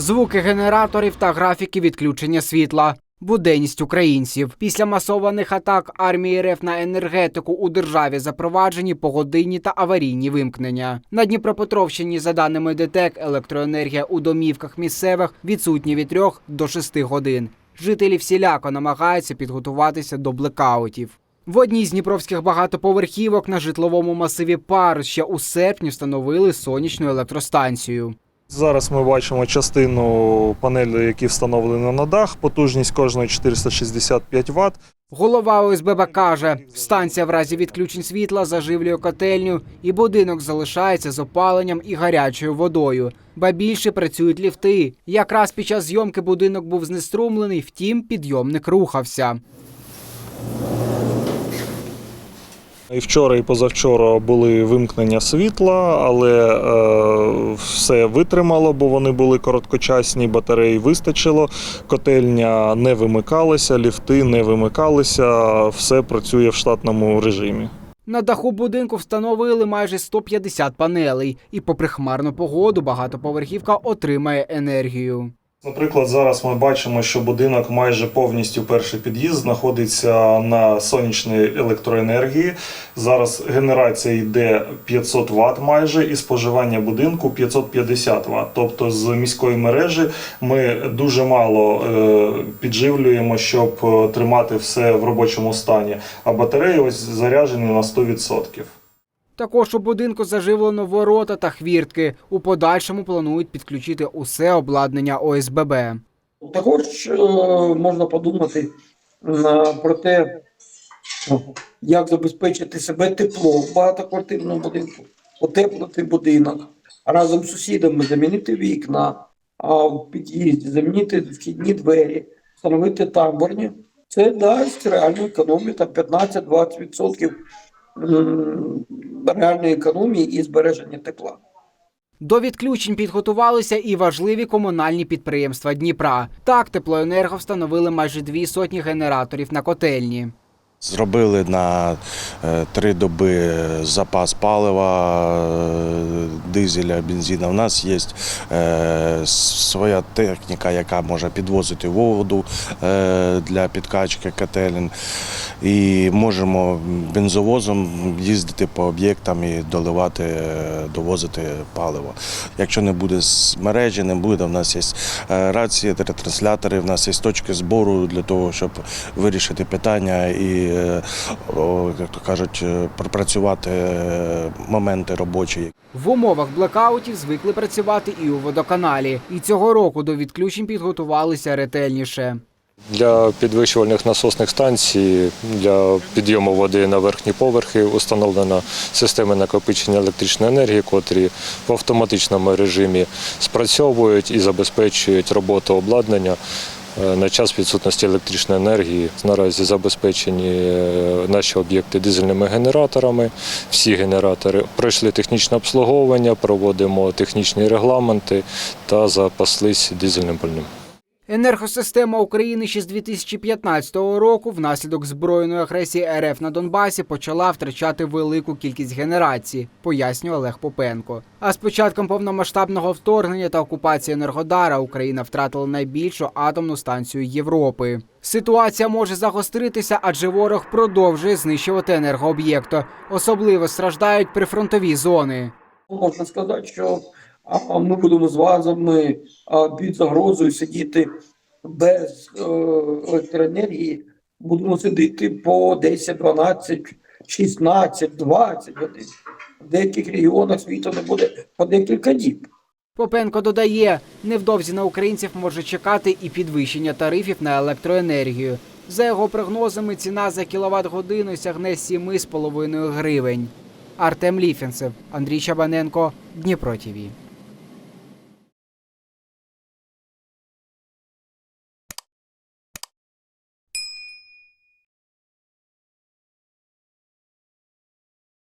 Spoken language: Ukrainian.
звуки генераторів та графіки відключення світла. Буденність українців після масованих атак армії РФ на енергетику у державі запроваджені погодинні та аварійні вимкнення. На Дніпропетровщині, за даними ДТЕК, електроенергія у домівках місцевих відсутні від 3 до 6 годин. Жителі всіляко намагаються підготуватися до блекаутів. В одній з дніпровських багатоповерхівок на житловому масиві Пар ще у серпні встановили сонячну електростанцію. Зараз ми бачимо частину панелей, які встановлені на дах. Потужність кожної 465 Вт. Голова ОСББ каже, станція в разі відключень світла заживлює котельню, і будинок залишається з опаленням і гарячою водою. Ба більше працюють ліфти. Якраз під час зйомки будинок був знеструмлений, втім підйомник рухався. І вчора, і позавчора були вимкнення світла, але е, все витримало, бо вони були короткочасні, батареї вистачило, котельня не вимикалася, ліфти не вимикалися, все працює в штатному режимі. На даху будинку встановили майже 150 панелей, і попри хмарну погоду багатоповерхівка отримає енергію. Наприклад, зараз ми бачимо, що будинок майже повністю перший під'їзд знаходиться на сонячній електроенергії. Зараз генерація йде 500 Вт майже, і споживання будинку 550 Вт. Тобто з міської мережі ми дуже мало е, підживлюємо, щоб е, тримати все в робочому стані. А батареї ось заряджені на 100%. Також у будинку заживлено ворота та хвіртки. У подальшому планують підключити усе обладнання ОСББ. Також е, можна подумати про те, як забезпечити себе тепло в багатоквартирному будинку, утеплити будинок, разом з сусідами замінити вікна, а в під'їзді замінити вхідні двері, встановити тамбурні. Це дасть реальну економію там 15-20% м, реальної економії і збереження тепла. До відключень підготувалися і важливі комунальні підприємства Дніпра. Так, теплоенерго встановили майже дві сотні генераторів на котельні. Зробили на е, три доби запас палива, е, дизеля, бензина. У нас є е, своя техніка, яка може підвозити воду для підкачки котелень. І можемо бензовозом їздити по об'єктам і доливати, довозити паливо. Якщо не буде мережі, не буде. У нас є рації, ретранслятори, в нас є точки збору для того, щоб вирішити питання і, е, як то кажуть, е, пропрацювати е, моменти робочі. В умовах блекаутів звикли працювати і у водоканалі. І цього року до відключень підготувалися ретельніше. Для підвищувальних насосних станцій для підйому води на верхні поверхи установлена система накопичення електричної енергії, котрі в автоматичному режимі спрацьовують і забезпечують роботу обладнання. Е, На час відсутності електричної енергії наразі забезпечені е, наші об'єкти дизельними генераторами. Всі генератори пройшли технічне обслуговування, проводимо технічні регламенти та запаслись дизельним пальним. Енергосистема України ще з 2015 року внаслідок збройної агресії РФ на Донбасі почала втрачати велику кількість генерацій, пояснює Олег Попенко. А з початком повномасштабного вторгнення та окупації Енергодара Україна втратила найбільшу атомну станцію Європи. Ситуація може загостритися, адже ворог продовжує знищувати енергооб'єкти. Особливо страждають прифронтові зони. можна сказати, що а, ми будемо з вазами під загрозою сидіти без е, електроенергії, будемо сидіти по 10, 12, 16, 20 годин. В деяких регіонах світу не буде по декілька діб. Попенко додає, невдовзі на українців може чекати і підвищення тарифів на електроенергію. За його прогнозами, ціна за кіловат годину сягне 7,5 гривень. Артем Ліфінцев, Андрій Чабаненко, Дніпро ТІВІ.